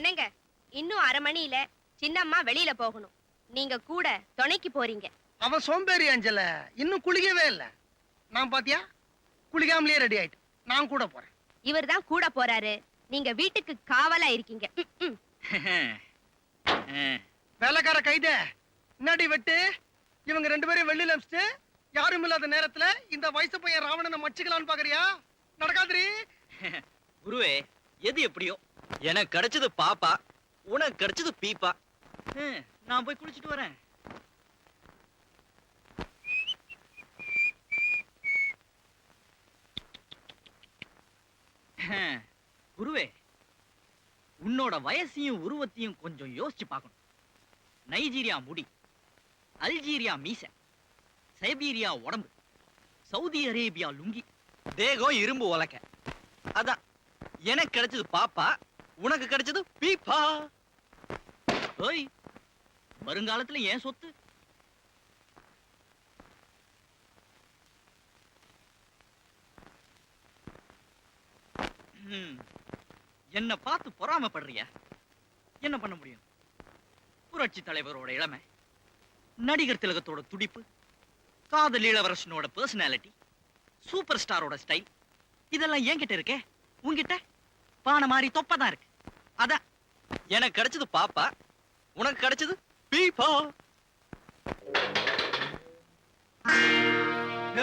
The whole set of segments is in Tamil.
என்னங்க? இன்னும் அரை மணியில சின்னம்மா வெளியில போகணும். நீங்க கூட துணைக்கு போறீங்க. அவன் சோம்பேறி அஞ்சல இன்னும் குளிக்கவே இல்ல. நான் பாத்தியா? குளிக்காமலே ரெடி ஆயிட்டு. நான் கூட போறேன். இவர் தான் கூட போறாரு. நீங்க வீட்டுக்கு காவலா இருக்கீங்க. வேலைக்கார கைதே என்னடி வெட்டு இவங்க ரெண்டு பேரும் வெளியில அமிச்சிட்டு யாரும் இல்லாத நேரத்துல இந்த வயசு பையன் ராவணனை மச்சிக்கலாம்னு பாக்குறியா? நடக்காதுரி குருவே எது எப்படியோ? எனக்கு கிடைச்சது பாப்பா உனக்கு கிடைச்சது பீப்பா. நான் போய் குளிச்சுட்டு வரேன். குருவே உன்னோட வயசையும் உருவத்தையும் கொஞ்சம் யோசிச்சு பார்க்கணும். நைஜீரியா முடி அல்ஜீரியா மீச சைபீரியா உடம்பு சவுதி அரேபியா லுங்கி தேகம் இரும்பு உலக்க. அதான் எனக்கு கிடைச்சது பாப்பா உனக்கு கிடைச்சது பீப்பா. ஓய் வருங்காலத்துல ஏன் சொத்து? என்ன பார்த்து பொறாமைப்படுறியா? என்ன பண்ண முடியும்? புரட்சி தலைவரோட இளமை நடிகர் திலகத்தோட துடிப்பு காதல் இளவரசனோட பர்சனாலிட்டி சூப்பர் ஸ்டாரோட ஸ்டைல் இதெல்லாம் என்கிட்ட இருக்கே? உங்ககிட்ட பானை மாதிரி தொப்பதான் இருக்கு. அதான் எனக்கு கிடைச்சது பாப்பா. உனக்கு கிடைச்சது பீப்பா.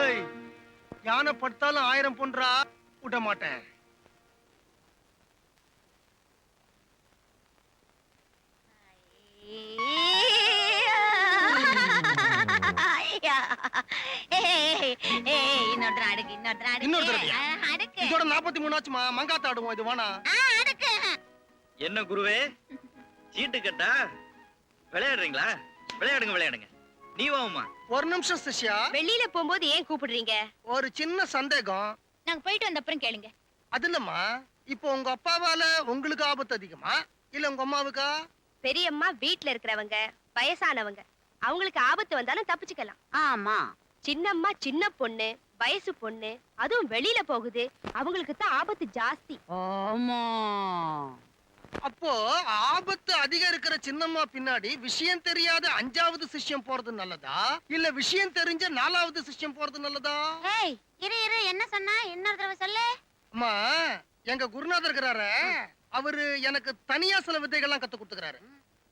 ஏய் யானை படுத்தாலும் ஆயிரம் பொன்றா விட மாட்டேன். இன்னொரு அடுக்கு இன்னொரு அடுக்கு. இன்னொரு இதோட நாற்பத்தி மூணு ஆச்சுமா? மங்காத்த ஆடுவோம் இது வேணா. என்ன குருவே? சீட்டு கட்டா? விளையாடுறீங்களா? விளையாடுங்க விளையாடுங்க. நீ வாமா ஒரு நிமிஷம் சிஷ்யா. வெளியில போகும்போது ஏன் கூப்பிடுறீங்க? ஒரு சின்ன சந்தேகம். நாங்க போயிட்டு வந்த அப்புறம் கேளுங்க. அது இல்லம்மா. இப்போ உங்க அப்பாவால உங்களுக்கு ஆபத்து அதிகமா? இல்ல உங்க அம்மாவுக்கா? பெரியம்மா வீட்ல இருக்கிறவங்க வயசானவங்க அவங்களுக்கு ஆபத்து வந்தாலும் தப்பிச்சுக்கலாம். ஆமா. சின்னம்மா சின்ன பொண்ணு வயசு பொண்ணு அதுவும் வெளியில போகுது. அவங்களுக்கு தான் ஆபத்து ஜாஸ்தி. ஆமா. அப்போ ஆபத்து அதிகம் இருக்கிற சின்னம்மா பின்னாடி விஷயம் தெரியாத அஞ்சாவது சிஷ்யம் போறது நல்லதா? இல்ல விஷயம் தெரிஞ்ச நாலாவது சிஷ்யம் போறது நல்லதா? ஏய் இரு இரு. என்ன சொன்னா? இன்னொரு தடவை சொல்லு. அம்மா எங்க குருநாதர் இருக்கிறாரு. அவரு எனக்கு தனியா சில வித்தைகள்லாம் கத்து கொடுத்துக்கிறாரு.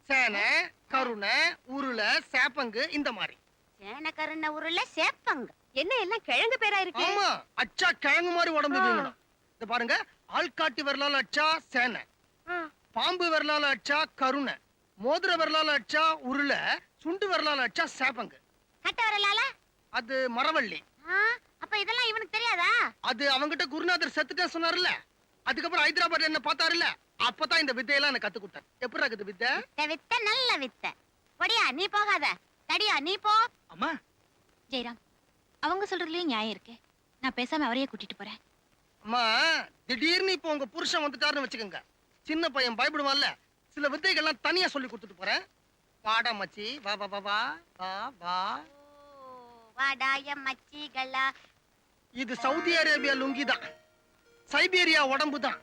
சேனை கருணை உருளை சேப்பங்கு இந்த மாதிரி. சேனக்கருண உருள சேப்பங்க. என்ன எல்லாம் கிழங்கு பேரா இருக்கு? ஆமா அச்சா கிழங்கு மாதிரி உடம்பு இது பாருங்க ஆள்காட்டி விரலால அச்சா சேனை. பாம்பு விரலால அச்சா கருணை மோதிர விரலால அச்சா உருளை சுண்டு விரலால அச்சா சேப்பங்கு. கட்ட வரலால? அது மரவள்ளி. அப்ப இதெல்லாம் இவனுக்கு தெரியாதா? அது அவங்கிட்ட குருநாதர் செத்துட்டேன் சொன்னார்ல அதுக்கப்புறம் ஹைதராபாத் என்ன பார்த்தாருல்ல? அப்பதான் இந்த வித்தையெல்லாம் எனக்கு கத்து கொடுத்தேன் எப்படி இருக்குது வித்தை? இந்த வித்த நல்ல வித்த. பொடியா நீ போகாத. தடியா நீ போ. அம்மா. ஜெயராம் அவங்க சொல்றதுலயும் நியாயம் இருக்கு. நான் பேசாம அவரையே கூட்டிட்டு போறேன். அம்மா திடீர்னு இப்போ உங்க புருஷன் வந்துட்டாருன்னு வச்சுக்கோங்க. சின்ன பையன் பயப்படுவான்ல. சில வித்தைகள்லாம் தனியா சொல்லி கொடுத்துட்டு போறேன். வாடா மச்சி. வா வா வா வா. வா வா. வாடாய மச்சிகளா. இது சவுதி அரேபியா லுங்கி தான். சைபீரியா உடம்பு தான்.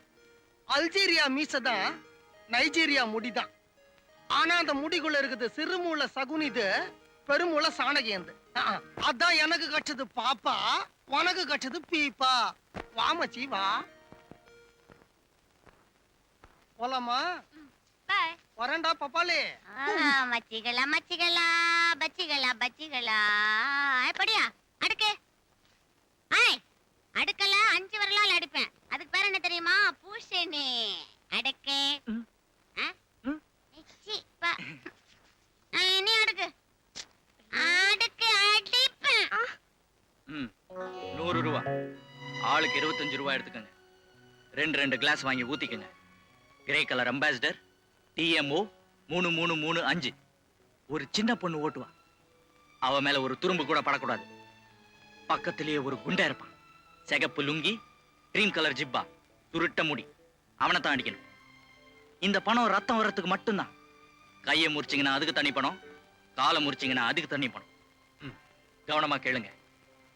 அல்ஜீரியா மீசை தான். நைஜீரியா முடி தான். ஆனா அந்த முடிக்குள்ள இருக்குது சிறுமூளை சகுனிது பெருமூளை சாணகியந்து அதான் எனக்கு கச்சது பாப்பா உனக்கு கச்சது பீப்பா. வா மச்சி வா. போலாமா? பாய் வரேன்டா பப்பாலே மச்சிகளா மச்சிகளா பச்சிகளா பச்சிகளா. எப்படியா? அடுக்கு. ஐய் அடுக்கல அஞ்சு வரலால் அடிப்பேன். அதுக்கு பேர் என்ன தெரியுமா? பூஷணி அடுக்கு. நீ அடுக்கு. அடுக்கு அடிப்பேன். நூறு ரூபா. ஆளுக்கு இருபத்தஞ்சு ரூபா எடுத்துக்கோங்க. ரெண்டு ரெண்டு கிளாஸ் வாங்கி ஊத்திக்கோங்க. கிரே கலர் அம்பாசிடர் டிஎம்ஓ மூணு மூணு மூணு அஞ்சு ஒரு சின்ன பொண்ணு ஓட்டுவா. அவ மேல ஒரு துரும்பு கூட படக்கூடாது. பக்கத்திலேயே ஒரு குண்டா இருப்பான். சிகப்பு லுங்கி கிரீம் கலர் ஜிப்பா துருட்ட முடி. அவனை தான் அடிக்கணும். இந்த பணம் ரத்தம் வர்றதுக்கு மட்டும்தான். கையை முறிச்சிங்கன்னா அதுக்கு தனி பணம் காலை முறிச்சிங்கன்னா அதுக்கு தனி பணம். கவனமா கேளுங்க.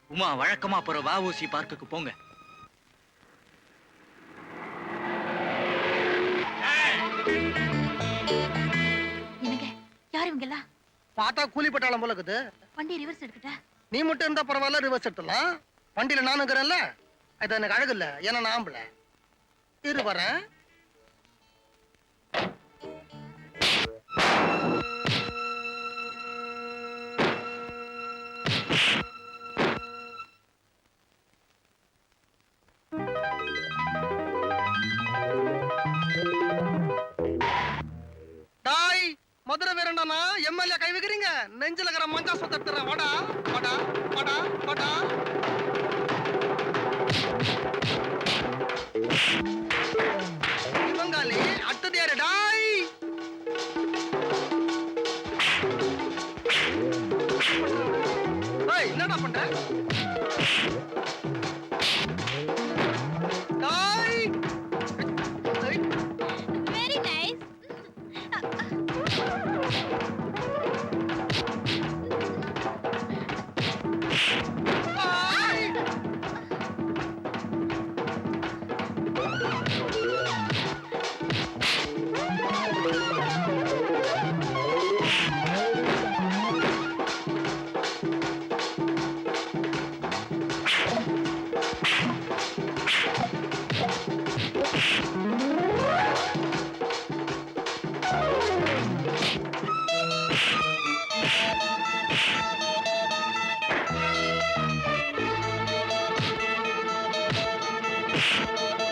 உமா வழக்கமா போற வஉசி பார்க்குக்கு போங்க. இவங்க எல்லாம் பார்த்தா கூலி பட்டாளம் போல இருக்குது. வண்டி ரிவர்ஸ் எடுத்துட்டா நீ மட்டும் இருந்தா பரவாயில்ல ரிவர்ஸ் எடுத்துடலாம். வண்டியில நானும் இருக்கிறேன்ல அது எனக்கு அழகு இல்ல. ஏன்னா நான் ஆம்பளை. இரு வரேன் நெஞ்சில இருக்கிற மஞ்சா சுத்தத்துறேன் வடா வடா வடா வடா டாய்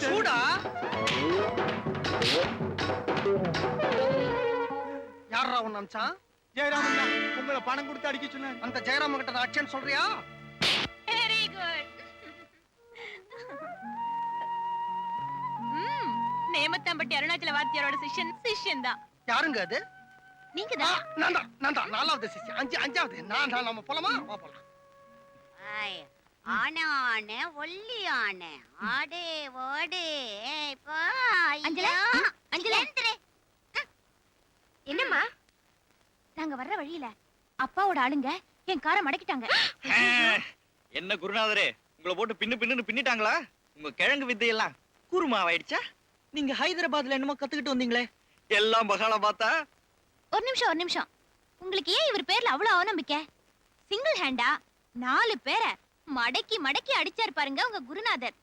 சூடா. யாரா உன் அம்சான் ஜெயராமன் உங்களை பணம் கொடுத்து அடிக்க சொன்னாங்க அந்த ஜெயராம கிட்ட நான் சொல்றியா? வெரி குட் நேமத்தாம்பட்டி அருணாச்சல வாத்தியாரோட சிஷ்யன் சிஷ்யன் தான் யாருங்க அது? நீங்க தான் நான் தான் நான் தான் நாலாவது சிசி அஞ்சு அஞ்சாவது. நான் நான் நம்ம போலாமா? வா போலாம். ஆய், ஆனை ஆனை ஒல்லி ஆனை ஆடே ஓடே. ஏய், போ, அஞ்சலா. அஞ்சலா? எந்திரு. என்னம்மா? நாங்க வர்ற வழியில அப்பாவோட ஆளுங்க என் காரை மடக்கிட்டாங்க. என்ன குருநாதரே உங்களை போட்டு பின்னு பின்னுன்னு பின்னிட்டாங்களா? உங்க கிழங்கு வித்தையெல்லாம் கூர்மாவாயிடுச்சா? நீங்க ஹைதராபாத்ல என்னமோ கத்துக்கிட்டு வந்தீங்களே. எல்லாம் பகாலா பார்த்தா? ஒரு நிமிஷம் ஒரு நிமிஷம். உங்களுக்கு ஏன் இவர் பேர்ல அவ்வளவு அவநம்பிக்கை? சிங்கிள் ஹேண்டா நாலு பேரை மடக்கி மடக்கி அடிச்சாரு பாருங்க உங்க குருநாதர்.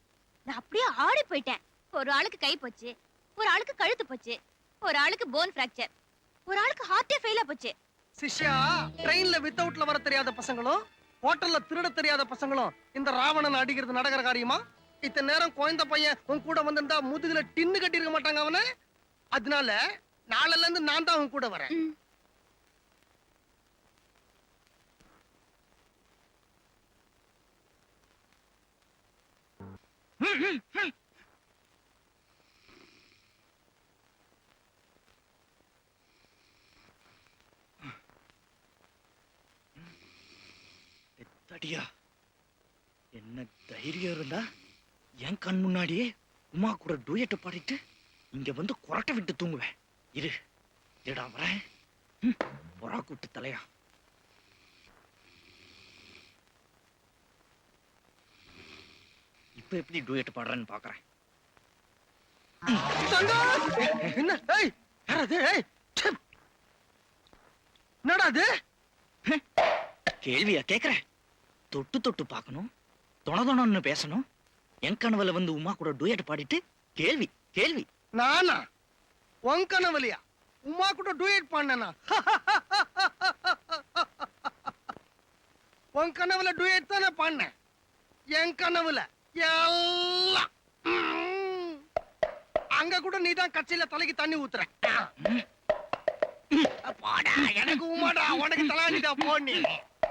நான் அப்படியே ஆடி போயிட்டேன். ஒரு ஆளுக்கு கை போச்சு ஒரு ஆளுக்கு கழுத்து போச்சு ஒரு ஆளுக்கு போன் ஃப்ராக்சர் ஒரு ஆளுக்கு ஹார்ட்டே ஃபெயிலா போச்சு. சிஷ்யா ட்ரெயின்ல வித்தவுட்ல வர தெரியாத பசங்களும் ஹோட்டல்ல திருட தெரியாத பசங்களும் இந்த ராவணன் அடிக்கிறது நடக்கிற காரியமா? இத்தனை நேரம் குழந்த பையன் உன் கூட வந்திருந்தா முதுகுல டின்னு கட்டி இருக்க மாட்டாங்க அவன? அதனால நாளைல இருந்து நான் தான் உன் கூட வரேன். என்ன தைரியம் இருந்தா? என் கண் முன்னாடியே உமா கூட டூயட்டை பாடிட்டு இங்க வந்து குரட்டை விட்டு தூங்குவேன். இரு. இருடா வரேன். புறா கூட்டு தலையா. இப்ப எப்படி டூயட் பாடுறேன்னு பாக்குறேன்! என்ன? ஏய் யாரது ஏய் ச்சே! என்னடா அது? கேள்வியா கேக்குறேன் தொட்டு தொட்டு பார்க்கணும் தொண தொணன்னு பேசணும் என் கனவுல வந்து உமா கூட டூயட் பாடிட்டு கேள்வி கேள்வி. நானா? உன் கனவுலையா? உமா கூட டூயட் பண்ணனா உன் கனவுல டூயட் தானே பண்ணேன் என் கனவுல எல்லாம். அங்க கூட நீ தான் கட்சியில தலைக்கு தண்ணி ஊத்துற. பாடா எனக்கு உமாடா உனக்கு தலாண்டிடா போன்னு